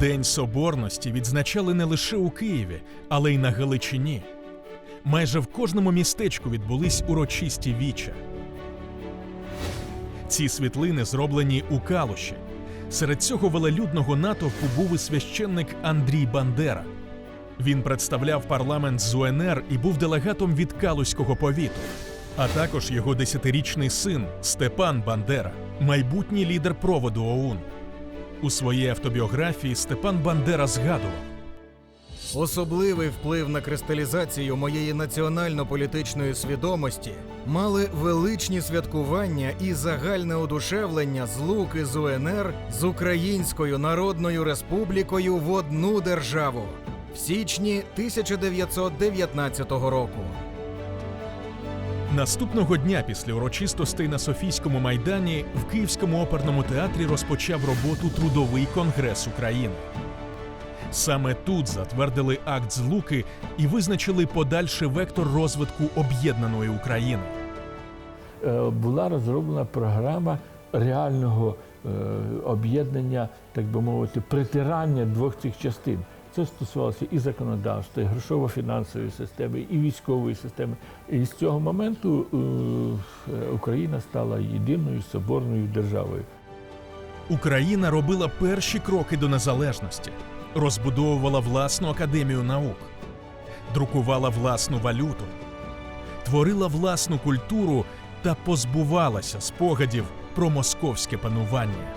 День Соборності відзначали не лише у Києві, але й на Галичині. Майже в кожному містечку відбулись урочисті віча. Ці світлини зроблені у Калуші. Серед цього велелюдного натовпу був і священник Андрій Бандера. Він представляв парламент з УНР і був делегатом від Калузького повіту, а також його десятирічний син Степан Бандера, майбутній лідер проводу ОУН. У своїй автобіографії Степан Бандера згадував. Особливий вплив на кристалізацію моєї національно-політичної свідомості мали величні святкування і загальне одушевлення злуки з УНР з Українською Народною Республікою в одну державу в січні 1919 року. Наступного дня після урочистостей на Софійському майдані в Київському оперному театрі розпочав роботу Трудовий конгрес України. Саме тут затвердили акт злуки і визначили подальший вектор розвитку об'єднаної України. Е, була розроблена програма реального е, об'єднання, так би мовити, притирання двох цих частин. Це стосувалося і законодавства, і грошово-фінансової системи, і військової системи. І з цього моменту е, Україна стала єдиною соборною державою. Україна робила перші кроки до незалежності, розбудовувала власну академію наук, друкувала власну валюту, творила власну культуру та позбувалася спогадів про московське панування.